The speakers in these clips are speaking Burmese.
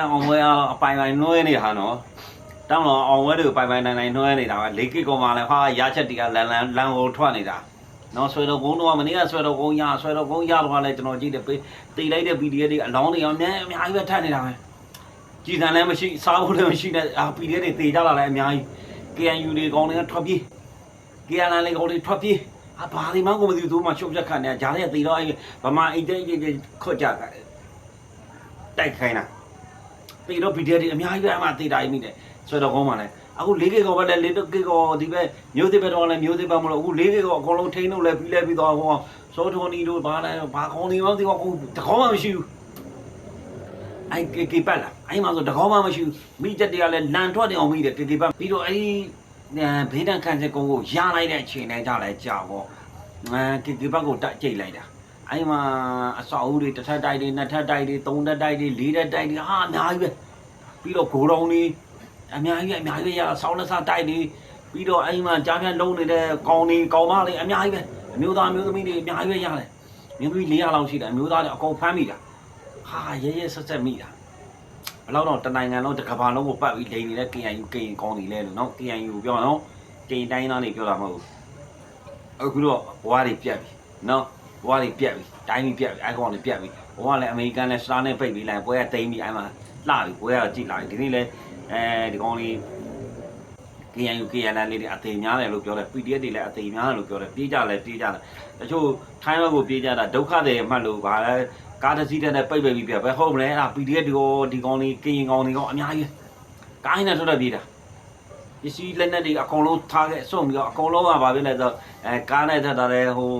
အောင်ဝဲအပိုင်ပိုင်နှွှဲနေတာနော်တောင်းတော့အောင်ဝဲတွေကိုပိုင်ပိုင်နိုင်နိုင်နှွှဲနေတာပဲလေးကစ်ကောင်မှလည်းဟာရချက်တီကလန်လန်လန်ကိုထွက်နေတာနော်ဆွဲတော့ကုန်းတော့မနေ့ကဆွဲတော့ကုန်းရဆွဲတော့ကုန်းရတော့လည်းကျွန်တော်ကြည့်တယ်ပေးတီလိုက်တဲ့ PDF တွေအလောင်းတွေအများအများကြီးပဲထပ်နေတာပဲကြည်စံလည်းမရှိစားဖို့လည်းမရှိတဲ့အာ PDF တွေတေကြလာလည်းအများကြီး KNU တွေကောင်းတွေကထွက်ပြေး KNL တွေကောင်းတွေထွက်ပြေးအဘာဒီမှကိုမသိဘူးသူမှရှုပ်ချက်ခံနေကြားတဲ့တေတော့အဲ့ဗမာအိတ်တဲ့ခွတ်ကြတယ်တိုက်ခိုင်းတာ တေတော့ PDF တွေအများကြီးပဲအမှတေတာကြီးမိတယ်ဆွဲတော့ကောင်းပါလေအခု 4K ကောပဲလေ 4K ကောဒီပဲမျိုးသေးပဲတော့လည်းမျိုးသေးပဲမလို့အခု 4K ကောအကုန်လုံးထိန်းလို့လဲပြီးလဲပြီးတော့ဟောစောထွန်နီတို့ဘာလဲဘာကောင်းနေရောဒီကောအခုတကောင်းမှမရှိဘူးအိုင် KK ပတ်လာအဲ့မှာဆိုတကောင်းမှမရှိဘူးမိချက်တွေကလည်းလန်ထွက်တယ်အောင်မိတယ် KK ပတ်ပြီးတော့အဲ့ဒီဘေးဒဏ်ခံချက်ကုန်းကိုရလိုက်တဲ့အချိန်တိုင်းကြလဲကြာပေါ့အဲ KK ပတ်ကိုတက်ကြိတ်လိုက်တာအဲ့မှာအဆောက်အဦတွေတစ်ထပ်တိုက်တွေနှစ်ထပ်တိုက်တွေသုံးထပ်တိုက်တွေလေးထပ်တိုက်တွေဟာအများကြီးပဲ ပြီးတော့ဂိုဒေါင်တွေအများကြီးပဲအများကြီးပဲရဆောင်းလက်စားတိုက်တွေပြီးတော့အဲ့မှာကြားဖြတ်လုံးနေတဲ့ကောင်းတွေကောင်းမလေးအများကြီးပဲအမျိုးသားအမျိုးသမီးတွေအများကြီးပဲရတယ်မျိုးသမီး400လောက်ရှိတယ်အမျိုးသားတွေအကုန်ဖမ်းမိတာဟာရဲရဲဆက်ဆက်မိတာဘယ်လောက်တော့တနိုင်ငံလုံးတစ်ကမ္ဘာလုံးကိုပတ်ပြီးလိန်နေတဲ့ KNU ကရင်ကောင်းနေလဲလို့နော် KNU ကိုပြောတာနော်ကရင်တိုင်းသားတွေပြောတာမဟုတ်ဘူးအခုတော့ဘွားတွေပြတ်ပြီနော်ဘွားတွေပြက်ပြီတိုင်းပြီးပြက်ပြီအိုင်ကွန်တွေပြက်ပြီဘွားလည်းအမေရိကန်လည်းစတာနဲ့ပိတ်ပြီးလိုက်ပွဲကတိမ့်ပြီးအိုင်မှာ လှပြီပွဲကကြည့်လာပြီဒီနေ့လည်းအဲဒီကောင်လေး KNU KNL လေးတွေအသေးများတယ်လို့ပြောတယ် PDF တွေလည်းအသေးများတယ်လို့ပြောတယ်ပြေးကြလဲပြေးကြတယ်တချို့ထိုင်းဘက်ကိုပြေးကြတာဒုက္ခတွေမှတ်လို့ဗာလဲကားတစ်စီးတည်းနဲ့ပိတ်ပိတ်ပြီးပြက်ပဲဟုတ်မလဲအဲ့ဒါ PDF ဒီကောဒီကောင်လေးကရင်ကောင်တွေကောအများကြီးကိုင်းနဲ့ထွက်တဲ့ပြေးတာပစ္စည်းလက်နက်တွေအကုန်လုံးထားခဲ့စုံပြီးတော့အကုန်လုံးကဘာဖြစ်လဲဆိုတော့အဲကားနဲ့ထွက်တာလဲဟို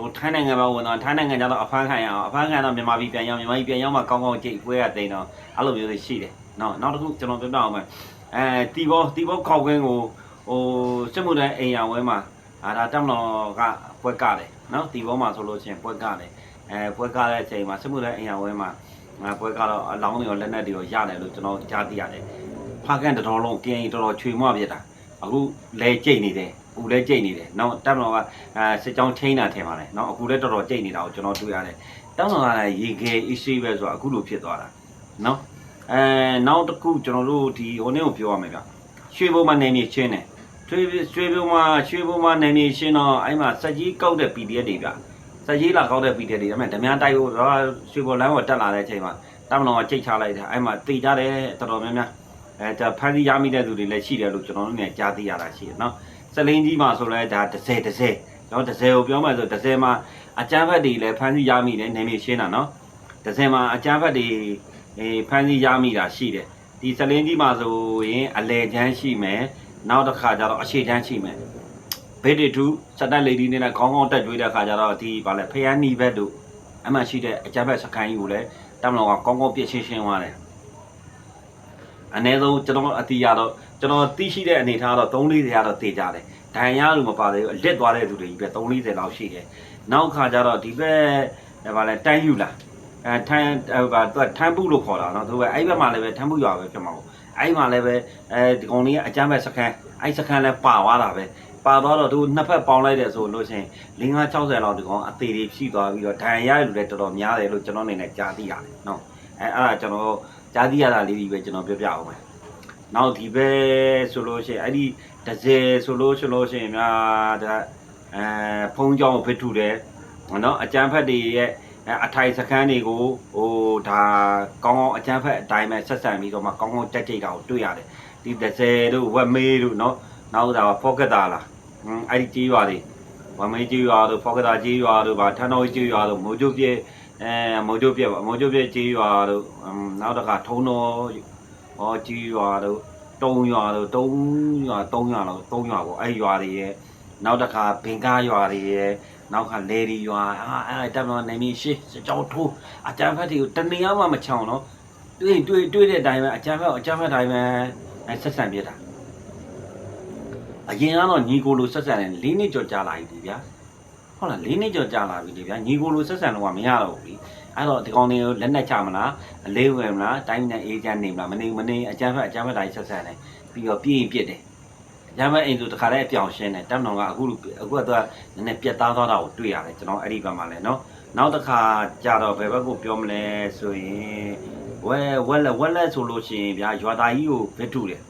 ဟိုထိုင်းနိုင်ငံမှာဝင်တော့ထိုင်းနိုင်ငံကျတော့အဖမ်းခံရအောင်အဖမ်းခံတော့မြန်မာပြည်ပြန်ရောက်မြန်မာပြည်ပြန်ရောက်မှကောင်းကောင်းကြိတ်ပွဲရတိန်တော့အဲ့လိုမျိုးတွေရှိတယ်နော်နောက်တစ်ခုကျွန်တော်ပြောပြအောင်မယ်အဲတီဘောတီဘောခောက်ကွင်းကိုဟိုစစ်မှုထမ်းအိမ်ရဝဲမှာအာဒါတက်မတော်ကပွဲကတယ်နော်တီဘောမှာဆိုလို့ချင်းပွဲကတယ်အဲပွဲကတဲ့အချိန်မှာစစ်မှုထမ်းအိမ်ရဝဲမှာငါပွဲကတော့အလောင်းတွေရောလက်နက်တွေရောရတယ်လို့ကျွန်တော်ကြားသိရတယ်ဖားကန်တော်လုံးကင်းတော်တော်ချွေမွပြစ်တာအခုလဲကြိတ်နေတယ် အခုလဲကြိတ်နေတယ်နော်တက်မတော်က အဲစစ်ကြောင်းထိန်းတာထင်ပါတယ်เนาะအခုလည်းတော်တော်ကြိတ်နေတာကိုကျွန်တော်တွေ့ရတယ်တောင်းဆောင်ရတဲ့ရေခဲအရှိပဲဆိုတာအခုလိုဖြစ်သွားတာเนาะအဲနောက်တစ်ခုကျွန်တော်တို့ဒီဟိုနေ့ကိုပြောရမယ်ဗျရွှေဘုံမှာနေနေချင်းတယ်ရွှေရွှေဘုံမှာရွှေဘုံမှာနေနေချင်းတော့အဲ့မှာစက်ကြီးကောက်တဲ့ PDF တွေဗျစက်ကြီးလာကောက်တဲ့ PDF တွေဒါပေမဲ့ဓမြတိုက်ကိုတော့ရွှေဘုံလမ်းကိုတက်လာတဲ့အချိန်မှာတမန်တော်ကကြိတ်ချလိုက်တာအဲ့မှာတေကြတယ်တော်တော်များများအဲဒါဖန်စီရမိတဲ့သူတွေလည်းရှိတယ်လို့ကျွန်တော်တို့လည်းကြားသိရတာရှိတယ်เนาะ စလင်းကြီးမှာဆိုလဲဒါတစ်စဲတစ်စဲနော်တစ်စဲကိုပြောမှဆိုတစ်စဲမှာအကျန်းဖက်တွေလည်းဖမ်းဆီးရမိတယ်နေမြေရှင်းတာနော်တစ်စဲမှာအကျန်းဖက်တွေအေးဖမ်းဆီးရမိတာရှိတယ်ဒီစလင်းကြီးမှာဆိုရင်အလဲချမ်းရှိမယ်နောက်တစ်ခါကျတော့အရှိချမ်းရှိမယ်ဘေးတီတူစတက်လေဒီနဲ့ခေါင်းခေါင်းတက်ကြွေးတဲ့ခါကျတော့ဒီဗာလဲဖယန်းနီဘက်တို့အမှရှိတဲ့အကျန်းဖက်စကန်ကြီးကိုလည်းတမလောကကောင်းကောင်းပြည့်ရှင်းရှင်းသွားတယ် အ ਨੇ ဆုံးကျွန်တော်အတီးရတော့ကျွန်တော်တီးရှိတဲ့အနေထားတော့3 4ရာတော့တေကြတယ်ဒဏ်ရာလူမပါသေးဘူးအလစ်သွားတဲ့သူတွေကြီးပဲ340လောက်ရှိတယ်နောက်ခါကျတော့ဒီဘက်ဟဲ့ဗာလဲတန်းယူလာအဲထန်းဟိုဗာသူကထန်းပုလို့ခေါ်တာနော်သူကအဲ့ဘက်မှာလည်းပဲထန်းပုရွာပဲဖြစ်မှာပေါ့အဲ့မှာလည်းပဲအဲဒီကောင်လေးကအကျမ်းပဲစခန်းအဲ့စခန်းလည်းပါသွားတာပဲပါသွားတော့သူနှစ်ဖက်ပေါင်းလိုက်တယ်ဆိုလို့ရှိရင်5 60လောက်ဒီကောင်အသေးတွေဖြည့်သွားပြီးတော့ဒဏ်ရာရလူလည်းတော်တော်များတယ်လို့ကျွန်တော်အနေနဲ့ကြားသိရတယ်နော်အဲအဲ့ဒါကျွန်တော် ကြားသိရတာလေးတွေပဲကျွန်တော်ပြောပြအောင်မယ်နောက်ဒီဘက်ဆိုလို့ရှိရင်အဲ့ဒီဒဇယ်ဆိုလို့ရှိလို့ရှိရင်များဒါအဲဖုံးကြောင်ဖစ်ထုတယ်နော်အကျန်းဖက်တွေရဲ့အထိုင်စခန်းတွေကိုဟိုဒါကောင်းကောင်းအကျန်းဖက်အတိုင်းပဲဆက်ဆံပြီးတော့မှကောင်းကောင်းတက်ကြိတ်တာကိုတွေ့ရတယ်ဒီဒဇယ်တို့ဝက်မေးတို့နော်နောက်ဒါဖော့ကက်တာလားအဲ့ဒီကြေးရွာတွေဝမ်မေးကြေးရွာတို့ဖော့ကက်တာကြေးရွာတို့ဗာထန်တော်ကြေးရွာတို့မိုးကျုပ်ပြေ အဲမိုးကျုပ်ပြဲမိုးကျုပ်ပြဲကြီးရွာတို့နောက်တစ်ခါထုံတော်ဟောကြီးရွာတို့တုံးရွာတော့တုံးရွာ3ရွာလောက်3ရွာပေါ့အဲ့ရွာတွေရဲ့နောက်တစ်ခါဘင်ကားရွာတွေရဲ့နောက်ခါလေဒီရွာအာအဲ့တက်တော့နေမီရှေ့စကြောင်းထိုးအကြမ်းဖက်တွေကိုတနေရာမှမချောင်တော့တွေ့တွေ့တွေ့တဲ့အတိုင်းပဲအကြမ်းဖက်အကြမ်းဖက်တိုင်းပဲအဲ့ဆက်ဆံပြတာအရင်ကတော့ညီကိုလိုဆက်ဆံတယ်၄နှစ်ကျော်ကြာလာပြီဗျာ ဟုတ်လား၄နှစ်ကျော်ကြာလာပြီလေဗျာညီကိုလိုဆက်ဆံလို့ကမရတော့ဘူးလေအဲ့တော့ဒီကောင်တွေကိုလက်နက်ချမလားအလေးဝင်မလားတိုင်းနဲ့အေဂျင့်နေမလားမနေမနေအကြမ်းဖက်အကြမ်းဖက်တိုင်းဆက်ဆံတယ်ပြီးတော့ပြင်းပြစ်တယ်ညမအိမ်သူတခါတည်းအပြောင်ရှင်းတယ်တပ်မတော်ကအခုအခုကတော့နည်းနည်းပြတ်သားသွားတာကိုတွေ့ရတယ်ကျွန်တော်အဲ့ဒီဘက်မှာလည်းနော်နောက်တစ်ခါကြာတော့ဘယ်ဘက်ကိုပြောမလဲဆိုရင်ဝဲဝက်လက်ဝက်လက်ဆိုလို့ရှိရင်ဗျာရွာသားကြီးကိုဗစ်ထုတယ်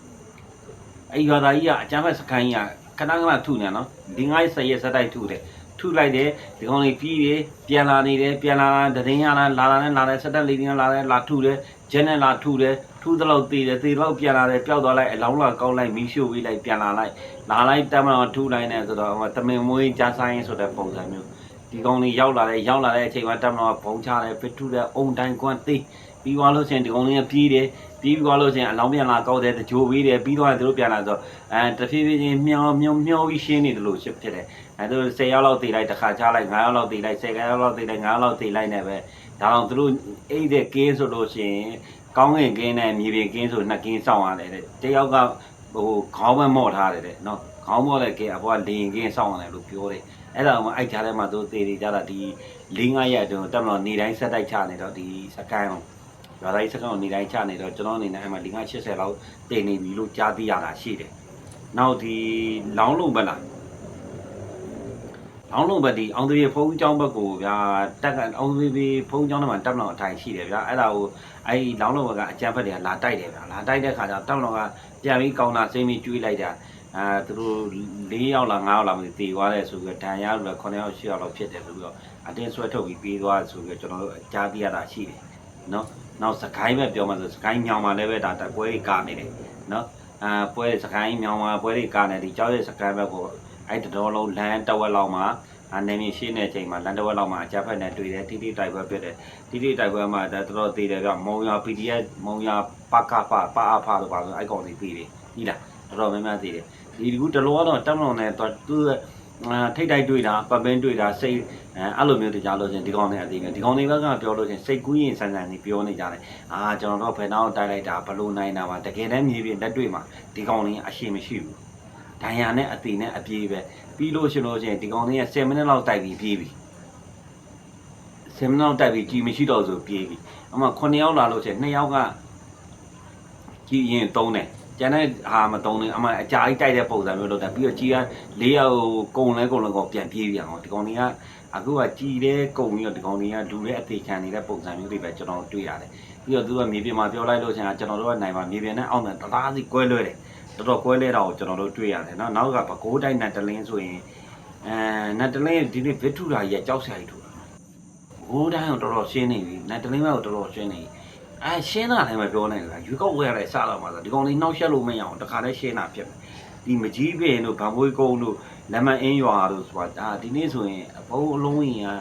အဲ့ရွာသားကြီးကအကြမ်းဖက်စခန်းကြီးကခဏခဏထုနေနော်ဒီငါးဆယ်ရက်ဆက်တိုက်ထုတယ် ထုလိုက်တယ်ဒီကောင်လေးပြီးတယ်ပြန်လာနေတယ်ပြန်လာတာတရင်ရလာလာလာနဲ့လာတယ်ဆက်တက်လေးနဲ့လာတယ်လာထုတယ်ဂျန်နဲ့လာထုတယ်ထုသလောက်သေးတယ်သေးတော့ပြန်လာတယ်ပျောက်သွားလိုက်အလောင်းလာကောက်လိုက်မီးရှို့ပေးလိုက်ပြန်လာလိုက်လာလိုက်တမ်းမတော့ထုလိုက်နေဆိုတော့ဟိုတမင်မွေးကြားဆိုင်ဆိုတဲ့ပုံစံမျိုးဒီကောင်လေးရောက်လာတယ်ရောက်လာတဲ့အချိန်မှာတက်မတော်ကဘုံချတယ်ပစ်ထုတဲ့အုံတိုင်းကွန်းသေး ပြီးသွားလို့ရှိရင်ဒီကောင်လေးကပြေးတယ်ပြီးသွားလို့ရှိရင်အလောင်းပြန်လာကောက်တယ်တကြိုပေးတယ်ပြီးသွားရင်သူတို့ပြန်လာဆိုအဲတဖြည်းဖြည်းချင်းမျောမျောမျောပြီးရှင်းနေတယ်လို့ဖြစ်ဖြစ်တယ်အဲသူ10ရောက်လောက်သေးလိုက်တစ်ခါချလိုက်9ရောက်လောက်သေးလိုက်10ရောက်လောက်သေးလိုက်9ရောက်လောက်သေးလိုက်နေပဲဒါတော့သူတို့အိတ်တဲ့ကင်းဆိုလို့ရှိရင်ကောင်းငင်ကင်းနဲ့မြေပြင်ကင်းဆိုနှစ်ကင်းစောင့်ရတယ်တဲ့တယောက်ကဟိုခေါင်းမမော့ထားတယ်တဲ့နော်ခေါင်းမော့တဲ့ကင်းအပေါ်ကလေရင်ကင်းစောင့်ရတယ်လို့ပြောတယ်အဲ့ဒါမှအိုက်ချားထဲမှာသူသေနေကြတာဒီ၄၅ရက်အတွင်းတက်မလို့နေတိုင်းဆက်တိုက်ချနေတော့ဒီစကိုင်းအောင် ရွာတိုင်းစကိုင်းအောင်နေတိုင်းချနေတော့ကျွန်တော်အနေနဲ့အဲ့မှာ၄၅80လောက်တည်နေပြီလို့ကြားသိရတာရှိတယ်။နောက်ဒီလောင်းလုံးဘက်လားလောင်းလုံးဘက်ဒီအောင်သွေးဖုံးကျောင်းဘက်ကိုဗျာတက်ကအောင်သွေးဖုံးကျောင်းထဲမှာတက်မလို့အထိုင်ရှိတယ်ဗျာအဲ့ဒါကိုအဲ့ဒီလောင်းလုံးဘက်ကအကြမ်းဖက်တွေကလာတိုက်တယ်ဗျာလာတိုက်တဲ့ခါကျတော့တက်မလို့ကပြန်ပြီးကောင်းတာစိမ့်ပြီးကျွေးလိုက်တာအဲသူတို့၄ယောက်လား၅ယောက်လားမသိတည်သွားတယ်ဆိုပြီးတော့ဒဏ်ရာလို့9ယောက်10ယောက်လောက်ဖြစ်တယ်ဆိုပြီးတော့အတင်းဆွဲထုတ်ပြီးပြေးသွားဆိုပြီးတော့ကျွန်တော်တို့ကြားသိရတာရှိတယ်နော် နောက်စကိုင်းပဲပြောမှဆိုစကိုင်းမြောင်မှာလည်းပဲဒါတပွဲကြီးကနေတယ်နော်အာပွဲစကိုင်းမြောင်မှာပွဲကြီးကနေဒီကြောက်ရဲ့စကိုင်းဘက်ကိုအဲ့တတော်လုံးလမ်းတဝက်လောက်မှာအနေမြင့်ရှင်းတဲ့အချိန်မှာလန်တဝက်လောက်မှာအကြက်ဖက်နဲ့တွေ့တယ်တိတိတိုက်ပွဲဖြစ်တယ်တိတိတိုက်ပွဲမှာဒါတော်တော်သေးတယ်ကမုံရ PDF မုံရပကဖပါအဖလို့ပါဆိုအဲ့ကောင်တွေပြီးတယ်ကြီးလားတော်တော်များများသေးတယ်ဒီကူတလောကတော့တက်မလွန်နဲ့တော့သူ အာထိတ်တိုက်တွေ့တာပပင်းတွေ့တာစိတ်အဲအဲ့လိုမျိုးတကြလို့ချင်းဒီကောင်နဲ့အသေးငယ်ဒီကောင်တွေဘက်ကပြောလို့ချင်းစိတ်ကူးရင်ဆန်းဆန်းနေပြောနေကြတယ်အာကျွန်တော်တို့ဘယ်တော့တိုက်လိုက်တာဘလို့နိုင်တာပါတကယ်တမ်းမြေပြင်လက်တွေ့မှာဒီကောင်တွေအရှိမရှိဘူးဒဏ်ရာနဲ့အသေးနဲ့အပြေးပဲပြီးလို့ရှိလို့ချင်းဒီကောင်တွေက10မိနစ်လောက်တိုက်ပြီးပြေးပြီ10မိနစ်လောက်တိုက်ပြီးကြီးမရှိတော့ဆိုပြေးပြီအမှ9ယောက်လာလို့ချင်း2ယောက်ကကြီးရင်3တယ် ကျန်တဲ့ဟာမတုံးနေအမှအကြာကြီးတိုက်တဲ့ပုံစံမျိုးလုပ်တာပြီးတော့ကြီးက၄ရောက်ကုံလဲကုံလဲကောပြန်ပြေးပြန်အောင်ဒီကောင်တွေကအခုကကြီးတဲ့ကုံပြီးတော့ဒီကောင်တွေကလူတဲ့အသေးခံနေတဲ့ပုံစံမျိုးတွေပဲကျွန်တော်တွေ့ရတယ်ပြီးတော့သူကမြေပြင်မှာပြောလိုက်လို့ချင်းကျွန်တော်တို့ကနိုင်ပါမြေပြင်နဲ့အောက်နဲ့တလားစီကွဲလွဲတယ်တော်တော်ကွဲလဲတာကိုကျွန်တော်တို့တွေ့ရတယ်နော်နောက်ကဘကိုးတိုက်နတ်တလင်းဆိုရင်အဲနတ်တလင်းဒီနေ့ဗစ်ထူတာကြီးကကြောက်စရာကြီးထူတာဘိုးတိုင်းကိုတော်တော်ရှင်းနေပြီနတ်တလင်းဘက်ကိုတော်တော်ရှင်းနေပြီ အဲရှင်းတာလည်းမပြောနိုင်ဘူးလားရွေးကောက်ဝဲရတဲ့စတော့မှာဆိုဒီကောင်လေးနှောက်ရှက်လို့မရအောင်တခါတည်းရှင်းတာဖြစ်မယ်ဒီမကြီးပင်တို့ဗံမွေးကုန်းတို့လက်မအင်းရွာတို့ဆိုတာဒါဒီနေ့ဆိုရင်အဘုံအလုံးရင်က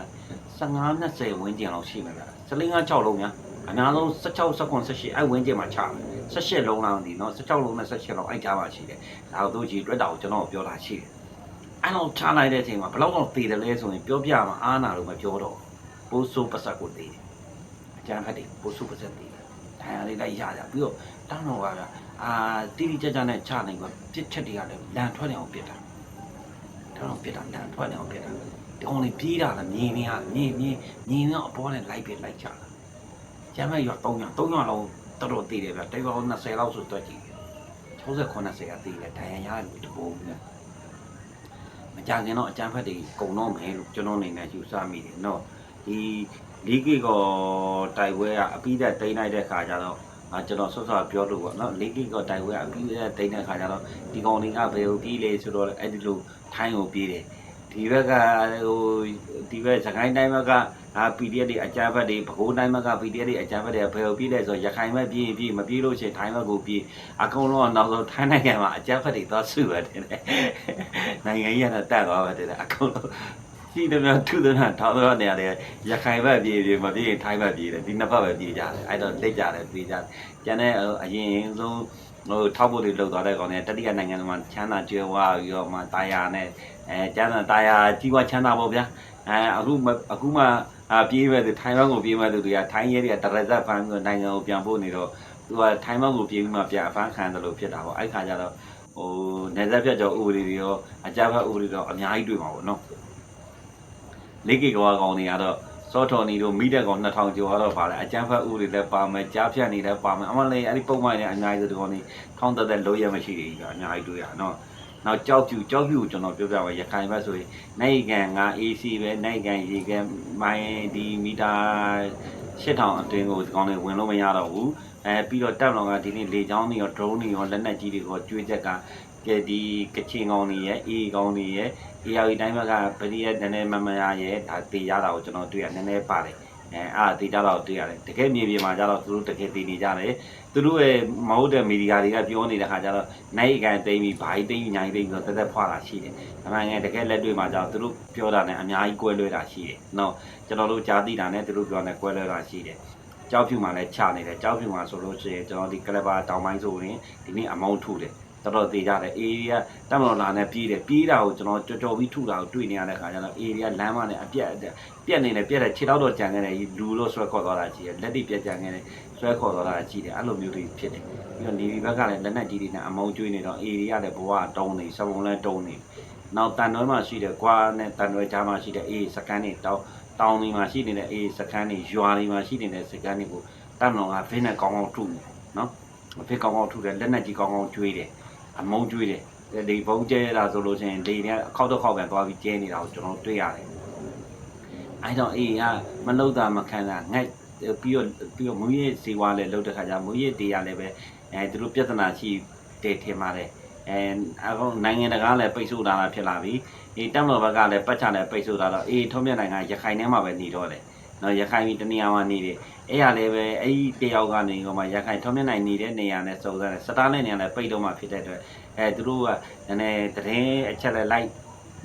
15 20ဝန်းကျင်လောက်ရှိမှာဗျာစလင်းက6လုံးများအများဆုံး16 19 18အဲ့ဝန်းကျင်မှာချတယ်18လုံးလောက်ဒီနော်16လုံးနဲ့18လုံးအဲ့ကြားမှာရှိတယ်ဒါတို့ကြီးတွေ့တာကိုကျွန်တော်ပြောတာရှိတယ်အဲ့တော့ချလိုက်တဲ့အချိန်မှာဘယ်တော့တော့သေးတယ်လဲဆိုရင်ပြောပြမှာအားနာလို့မပြောတော့ဘူးပိုးစိုးပတ်ဆက်ကိုသေးတယ်အကျန်းဖတ်တွေပို့စုပါစက်တွေ ဒဏ်ရာလေးလိုက်ရကြပြီးတော့တောင်းတော့ကအာတိတိကျကျနဲ့ချနိုင်ကပြစ်ချက်တွေကလည်းလန်ထွက်နေအောင်ပြစ်တာတောင်းတော့ပြစ်တာလန်ထွက်နေအောင်ပြစ်တာဒီကောင်လေးပြေးတာလည်းမြင်နေရမြင်မြင်မြင်တော့အပေါ်နဲ့လိုက်ပြလိုက်ချတာကျမ်းမဲ့ရွာ300 300လောက်တော်တော်သေးတယ်ဗျတိတ်ပေါင်း20လောက်ဆိုတွက်ကြည့်60 90ကသေးတယ်ဒဏ်ရာရတယ်ဒီပုံကမကြခင်တော့အကျန်းဖတ်တွေကုံတော့မယ်လို့ကျွန်တော်အနေနဲ့ယူဆမိတယ်နော်ဒီ လီဂီကောတိုက်ပွဲကအပြီးသက်တိမ့်လိုက်တဲ့ခါကျတော့အာကျွန်တော်ဆော့ဆော့ပြောလို့ပေါ့နော်လီဂီကောတိုက်ပွဲကအပြီးသက်တိမ့်တဲ့ခါကျတော့ဒီကောင်လေးကဘယ်ကိုပြေးလဲဆိုတော့အဲ့ဒီလိုထိုင်းကိုပြေးတယ်ဒီဘက်ကဟိုဒီဘက်စကိုင်းတိုင်းဘက်ကအာ PDF တွေအကြမ်းဖက်တွေပဲခူးတိုင်းဘက်က PDF တွေအကြမ်းဖက်တွေဘယ်ကိုပြေးလဲဆိုတော့ရခိုင်ဘက်ပြေးပြေးမပြေးလို့ရှိရင်ထိုင်းဘက်ကိုပြေးအကုန်လုံးကနောက်ဆုံးထိုင်းနိုင်ငံမှာအကြမ်းဖက်တွေသွားစုရတယ်နိုင်ငံကြီးကတော့တက်သွားပါတယ်အကုန်လုံး ရှိတယ်များထုတယ်များထောင်းတော့နေရတယ်ရခိုင်ဘက်ပြေးပြေးမပြေးရင်ထိုင်းဘက်ပြေးတယ်ဒီနှစ်ဘက်ပဲပြေးကြတယ်အဲ့တော့လက်ကြတယ်ပြေးကြတယ်ကျန်တဲ့အရင်ဆုံးဟိုထောက်ဖို့တွေလောက်သွားတဲ့ကောင်တွေတတိယနိုင်ငံမှာချမ်းသာကျွဲဝါပြီးတော့မှတာယာနဲ့အဲကျမ်းသာတာယာကြီးပွားချမ်းသာပေါ့ဗျာအဲအခုအခုမှအပြေးမဲ့သူထိုင်းဘက်ကိုပြေးမဲ့သူတွေကထိုင်းရဲတွေကတရဇက်ဖမ်းပြီးနိုင်ငံကိုပြန်ပို့နေတော့သူကထိုင်းဘက်ကိုပြေးပြီးမှပြန်အဖမ်းခံတယ်လို့ဖြစ်တာပေါ့အဲ့ခါကျတော့ဟိုနေဆက်ပြတ်ကြောဥပဒေတွေရောအကြမ်းဖက်ဥပဒေတွေရောအများကြီးတွေ့မှာပေါ့နော် လေးကီကွာကောင်တွေကတော့စောထော်နီတို့မိတဲ့ကောင်2000ကျော်ကတော့ပါတယ်အကျန်းဖတ်ဥတွေလည်းပါမယ်ကြားဖြတ်နေလည်းပါမယ်အမလေးအဲ့ဒီပုံမှန်နဲ့အများကြီးဆိုဒီကောင်တွေထောင်းတက်တဲ့လိုရမရှိဘူးကြီးကအများကြီးတွေ့ရနော်နောက်ကြောက်ပြူကြောက်ပြူကိုကျွန်တော်ပြောပြပါရခိုင်ဘက်ဆိုရင်နိုင်ကန်ငါ AC ပဲနိုင်ကန်ရေကန်မိုင်းဒီမီတာ8000အတွင်းကိုဒီကောင်းတွေဝင်လို့မရတော့ဘူးအဲပြီးတော့တပ်မတော်ကဒီနေ့လေချောင်းတွေရော drone တွေရောလက်နက်ကြီးတွေရောကျွေးချက်က ကဲဒီကချင်ကောင်းတွေရဲ့အေးကောင်းတွေရဲ့အေယာဝီတိုင်းဘက်ကဗတိရဲ့နည်းနည်းမမရရဲ့ဒါတေရတာကိုကျွန်တော်တွေ့ရနည်းနည်းပါတယ်အဲအားတေကြတော့တွေ့ရတယ်တကယ်မြေပြင်မှာကျတော့သူတို့တကယ်တည်နေကြတယ်သူတို့ရဲ့မဟုတ်တဲ့မီဒီယာတွေကပြောနေတဲ့ခါကျတော့နိုင်အကန်သိမ့်ပြီးဘာကြီးသိမ့်ပြီးညာကြီးသိမ့်ပြီးတော့တက်တက်ဖွာတာရှိတယ်အမှန်ငယ်တကယ်လက်တွေ့မှာကျတော့သူတို့ပြောတာနဲ့အများကြီးကွဲလွဲတာရှိတယ်နော်ကျွန်တော်တို့ကြားသိတာနဲ့သူတို့ပြောတဲ့ကွဲလွဲတာရှိတယ်ကြောက်ဖြူမှာလည်းချနေတယ်ကြောက်ဖြူမှာဆိုလို့ရှိရင်ကျွန်တော်ဒီကလပ်ပါတောင်ပိုင်းဆိုရင်ဒီနေ့အမောင်းထုတယ် တော်တော်သေးကြတယ်အေရီးကတက်မတော်လာနဲ့ပြေးတယ်ပြေးတာကိုကျွန်တော်ကြော်ကြော်ပြီးထုတာကိုတွေ့နေရတဲ့ခါကျတော့အေရီးကလမ်းမနဲ့အပြက်ပြက်နေတယ်ပြက်တယ်ခြေတော့တော့ကြံခဲ့တယ်လူလို့ဆွဲခေါ်သွားတာကြီးတယ်လက်တိပြက်ကြံခဲ့တယ်ဆွဲခေါ်သွားတာကြီးတယ်အဲ့လိုမျိုးတွေဖြစ်တယ်ပြီးတော့နေဒီဘက်ကလည်းလက်နက်ကြီးတွေနဲ့အမောင်းကျွေးနေတော့အေရီးကလည်းဘဝတုံးနေစပုံလည်းတုံးနေနောက်တန်တွဲမှာရှိတယ်ကွာနဲ့တန်တွဲကြားမှာရှိတဲ့အေးစကန်တွေတောင်းတောင်းတွေမှာရှိနေတဲ့အေးစကန်တွေရွာတွေမှာရှိနေတဲ့စကန်တွေကိုတမ်လောင်ကဖင်းနဲ့ကောင်းကောင်းထုတယ်နော်ဖင်းကောင်းကောင်းထုတယ်လက်နက်ကြီးကောင်းကောင်းကျွေးတယ် အမုံကျွေးတယ်ဒီဘုံကျဲတာဆိုလို့ရှိရင်လေတွေအခောက်တော့ခောက်ပြန်သွားပြီးကျဲနေတာကိုကျွန်တော်တွေ့ရတယ်အဲတော့အေးကမလုတာမခံတာငှက်ပြီးတော့ပြီးတော့မူရည်စီဝါလည်းလုတဲ့ခါကျမူရည်တရားလည်းပဲအဲသူတို့ပြဿနာရှိတယ်ထင်ပါတယ်အဲအခုနိုင်ငံတကာလည်းပိတ်ဆို့တာဖြစ်လာပြီဒီတမ်လော်ဘက်ကလည်းပတ်ချလည်းပိတ်ဆို့တာတော့အေးထုံးမြနိုင်ငံရခိုင်ထဲမှာပဲနေတော့တယ် နော်ရခိုင်ပြည်တနေရာမှာနေတယ်အဲ့ရလည်းပဲအဲ့ဒီတယောက်ကနေကမှရခိုင်ထုံးမြနိုင်နေတဲ့နေရာနဲ့စုံစမ်းတယ်စတားနဲ့နေရာလည်းပိတ်တော့မှဖြစ်တဲ့အတွက်အဲသူတို့ကနည်းနည်းတရင်အချက်လည်းလိုက်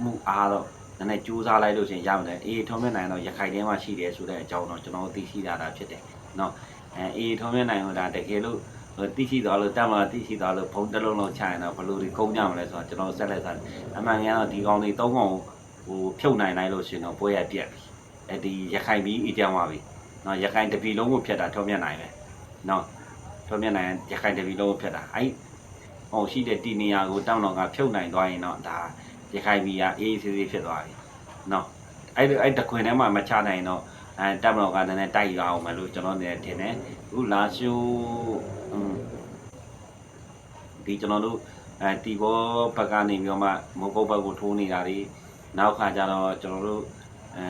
မှုအားတော့နည်းနည်းကြိုးစားလိုက်လို့ရှရင်ရမယ်အေးထုံးမြနိုင်တော့ရခိုင်ထဲမှာရှိတယ်ဆိုတဲ့အကြောင်းတော့ကျွန်တော်သိရှိတာတာဖြစ်တယ်နော်အဲအေးထုံးမြနိုင်ဟိုဒါတကယ်လို့သိရှိသွားလို့တက်မလားသိရှိသွားလို့ဘုံတစ်လုံးလုံးချရင်တော့ဘလို့ဒီကုန်းကြမလဲဆိုတော့ကျွန်တော်ဆက်လက်စားအမှန်ကန်တော့ဒီကောင်တွေသုံးကောင်ဟိုဖြုတ်နိုင်လိုက်လို့ရှင်တော့ပွဲရပြက်ပြီ အဲဒီရခိုင်ပြီးအကြောင်းပါပြီနော်ရခိုင်တပြည်လုံးကိုဖြတ်တာထုံးမြတ်နိုင်ပဲနော်ထုံးမြတ်နိုင်ရခိုင်တပြည်လုံးကိုဖြတ်တာအဲ့ဟိုရှိတဲ့တီနေယာကိုတောင်းတော့ကဖြုတ်နိုင်သွားရင်တော့ဒါရခိုင်ပြည်ကအေးအေးဆေးဆေးဖြစ်သွားပြီနော်အဲ့ဒီအဲ့တခွင်ထဲမှာမချနိုင်တော့အဲတပ်မတော်ကလည်းနည်းနည်းတိုက်ရအောင်မလို့ကျွန်တော်နေထင်တယ်အခုလာရှိုးอืมဒီကျွန်တော်တို့အဲတီဘောဘက်ကနေပြီးတော့မှမုတ်ကုတ်ဘက်ကိုထိုးနေတာတွေနောက်ခါကျတော့ကျွန်တော်တို့ အဲ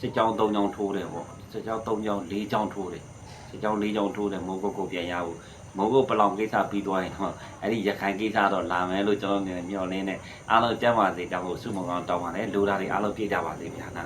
စစ်ကြောင်း၃ကြောင်းထိုးတယ်ပေါ့စစ်ကြောင်း၃ကြောင်း၄ကြောင်းထိုးတယ်စစ်ကြောင်း၄ကြောင်းထိုးတယ်မိုးကုတ်ကိုပြန်ရဖို့မိုးကုတ်ပလောင်ကိစ္စပြီးသွားရင်တော့အဲ့ဒီရခိုင်ကိစ္စတော့လာမယ်လို့ကျွန်တော်နေမျှော်လင်းနေအားလုံးကြမ်းပါစေကြောင်းကိုစုမကောင်းတောင်းပါတယ်လူသားတွေအားလုံးပြည့်ကြပါစေဗျာနာ